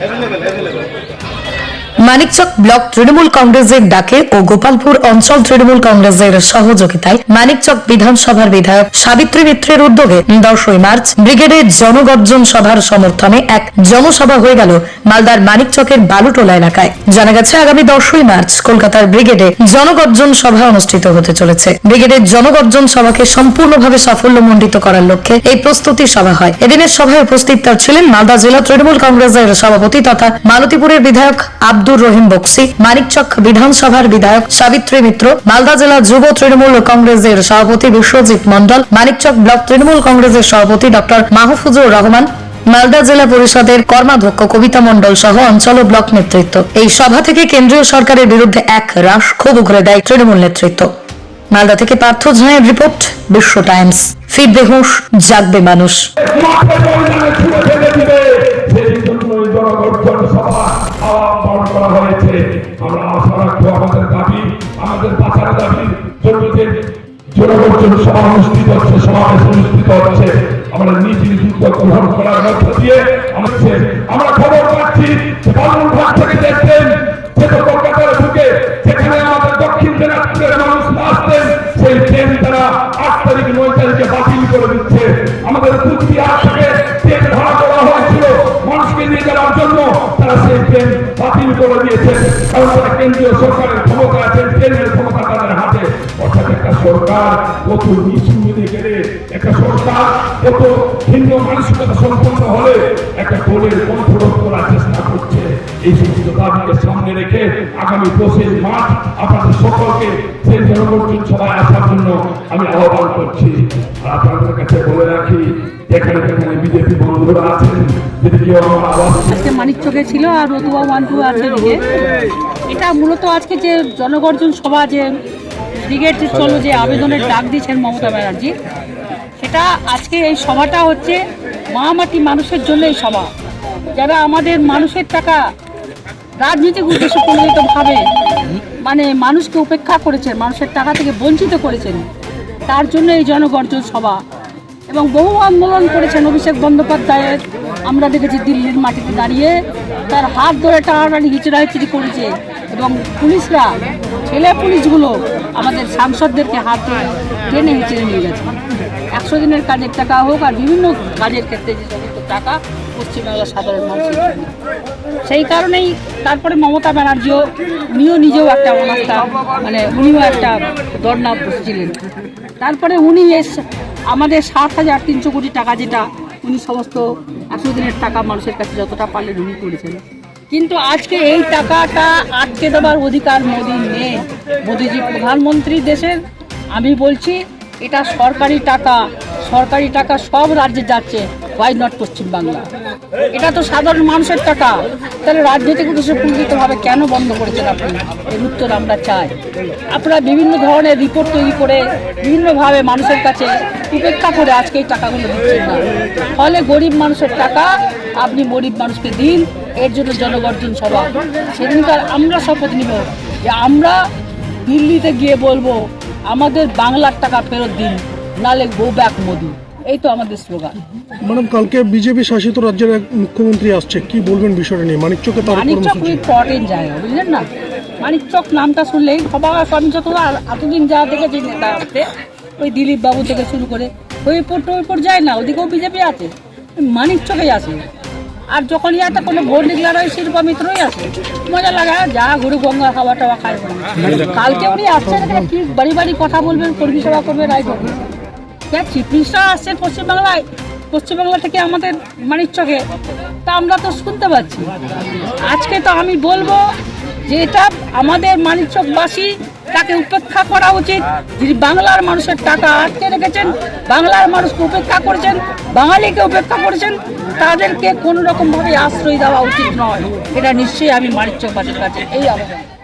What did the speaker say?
Available available Manikchak block Trinamool কংগ্রেসের ডাকে ও গোপালপুর অঞ্চল তৃণমূল কংগ্রেসের সহযোগিতায় মানিকচক বিধানসভার বিধায়ক সাবিত্রী মিত্রের উদ্যোগে দশই মার্চ ব্রিগেডের জনগর্জন সভার সমর্থনে এক জনসভা হয়ে গেল মালদার মানিকচকের বালুটোলা এলাকায়। জানা গেছে, আগামী দশই মার্চ কলকাতার ব্রিগেডে জনগর্জন সভা অনুষ্ঠিত হতে চলেছে। ব্রিগেডের জনগর্জন সভাকে সম্পূর্ণভাবে সাফল্যমণ্ডিত করার লক্ষ্যে এই প্রস্তুতি সভা হয়। এদিনের সভায় উপস্থিত তার ছিলেন মালদা জেলা তৃণমূল কংগ্রেসের সভাপতি তথা মালতীপুরের বিধায়ক আব্দুর রহিম বক্সি মানিকচক বিধানসভার বিধায়ক সাবিত্রী মিত্র, মালদা জেলা যুব তৃণমূল কংগ্রেসের সভাপতি বিশ্বজিৎ মন্ডল মানিকচক ব্লক তৃণমূল কংগ্রেসের সভাপতি ডক্টর মাহফুজুর রহমান, মালদা জেলা পরিষদের কর্মাধ্যক্ষ কবিতা মণ্ডল সহ অঞ্চল ও ব্লক নেতৃত্ব। এই সভা থেকে কেন্দ্রীয় সরকারের বিরুদ্ধে এক রাশ ক্ষোভ উগরে দেয় তৃণমূল নেতৃত্ব। মালদা থেকে পার্থ ঝাঁয়ের রিপোর্ট, বিশ্ব টাইমস। ফিরবে হুঁশ, জাগবে মানুষ। সমাবেশ অনুষ্ঠিত হচ্ছে আমরা নিজ নিজ গ্রহণ করার মধ্য দিয়ে আমাদের আমরা খবর পাচ্ছি কলকাতার ঢুকে দক্ষিণ মানুষ তারিখ নয় তারিখে বাতিল করে দিচ্ছে। আমাদের জন্য সেই ট্রেন বাতিল করে দিয়েছে। কেন্দ্রীয় সরকারের ক্ষমতা আছে, ট্রেনের সরকার কত নিচু একটা সরকার কত ভিন্ন মানসিকতা সম্পন্ন হলে একটা দলের কণ্ঠরোধ করার চেষ্টা করছে। এই সামনে রেখে আগামী দোষের মাঠ আপনাদের সকলকে সেই সভায় আসার জন্য আমি আহ্বান করছি। আর আপনাদের কাছে বলে রাখি, যেখানে বিজেপি বন্ধুরা আছেন আজকে মানিকচকে ছিল আর রতুয়া, ওয়ান, টু আছে এটা মূলত আজকে যে জনগর্জন সভা, যে ব্রিগেড চলো যে আবেদনের ডাক দিয়েছেন মমতা ব্যানার্জি, সেটা আজকে এই সভাটা হচ্ছে মহামাটি মানুষের জন্য এই সভা। যারা আমাদের মানুষের টাকা রাজনীতিক উদ্দেশ্য প্রণোদিতভাবে মানে মানুষকে উপেক্ষা করেছেন, মানুষের টাকা থেকে বঞ্চিত করেছেন, তার জন্য এই জনগর্জন সভা। এবং বহু আন্দোলন করেছেন অভিষেক বন্দ্যোপাধ্যায়ের, আমরা দেখেছি দিল্লির মাটিতে দাঁড়িয়ে, তার হাত ধরে টানাটানি হিচড়া হিচড়ি করেছে। এবং পুলিশরা, ছেলে পুলিশগুলো আমাদের সাংসদদেরকে হাত ধরে টেনে হিচড়ে নিয়ে গেছে। একশো দিনের কাজের টাকা হোক আর বিভিন্ন কাজের ক্ষেত্রে যে সমস্ত টাকা পশ্চিমবাংলার সাধারণ মানুষের সেই কারণেই তারপরে মমতা ব্যানার্জিও উনিও নিজেও একটা অনাস্থা মানে উনিও একটা দরনা বসেছিলেন। তারপরে উনি এস, আমাদের সাত হাজার তিনশো কোটি টাকা যেটা উনি সমস্ত একশো দিনের টাকা মানুষের কাছে যতটা পারলেন উনি করেছেন। কিন্তু আজকে এই টাকাটা আটকে দেওয়ার অধিকার মোদির নেই। মোদিজি প্রধানমন্ত্রী দেশের, আমি বলছি, এটা সরকারি টাকা সরকারি টাকা সব রাজ্যে যাচ্ছে ওয়াই নট পশ্চিমবাংলা? এটা তো সাধারণ মানুষের টাকা। তাহলে রাজনৈতিক উদ্দেশ্যে পূর্বিতভাবে কেন বন্ধ করেছেন আপনি? এর উত্তর আমরা চাই। আপনারা বিভিন্ন ধরনের রিপোর্ট তৈরি করে বিভিন্নভাবে মানুষের কাছে উপেক্ষা করে আজকে এই টাকাগুলো দিচ্ছেন না। ফলে গরিব মানুষের টাকা আপনি গরিব মানুষকে দিন এর জন্য জনগর্জন সভা। সেদিনকার আমরা শপথ নিব যে আমরা দিল্লিতে গিয়ে বলব আমাদের বাংলার টাকা ফেরত দিন নালে গো ব্যাক মোদি। এই তো আমাদের স্লোগান। ম্যাডাম কালকে বিজেপি শাসিত রাজ্যের এক মুখ্যমন্ত্রী আসছে। কি বলবেন বিষয়টা নিয়ে? মানিকচকে তার মানিকচক কর্মসূচি। ইম্পর্টেন্ট জায়গা বুঝলেন না? মানিক মানিকচক নামটা শুনলেই সবার সঞ্চত আর এতদিন যা দেখেছি নেতা আসতে ওই দিলীপ বাবু থেকে শুরু করে হরিপুর টরিপুর যায় না ওদিকেও বিজেপি আছে। মানিক মানিকচকেই আছে আর যখনই একটা কোনো ভোট ডিক্লার হয় শিল্পা মিত্রই আছে। মজা লাগা যা ঘুরে গঙ্গা খাওয়া টাওয়া খায় কালকে উনি আসছেন কি বাড়ি বাড়ি কথা বলবেন, কর্মী সভা করবে, রায় করবে। দেখ, চিফ মিনিস্টার আসছেন পশ্চিমবাংলায়। পশ্চিমবাংলা থেকে আমাদের মানিকচকে তা আমরা তো শুনতে পাচ্ছি। আজকে তো আমি বলব যে এটা আমাদের মানিকচকবাসী তাকে উপেক্ষা করা উচিত। যিনি বাংলার মানুষের টাকা আটকে রেখেছেন, বাংলার মানুষকে উপেক্ষা করেছেন, বাঙালিকে উপেক্ষা করেছেন, তাদেরকে কোনো রকমভাবে আশ্রয় দেওয়া উচিত নয়। এটা নিশ্চয়ই আমি মানিকচকবাসীর কাছে এই আবেদন।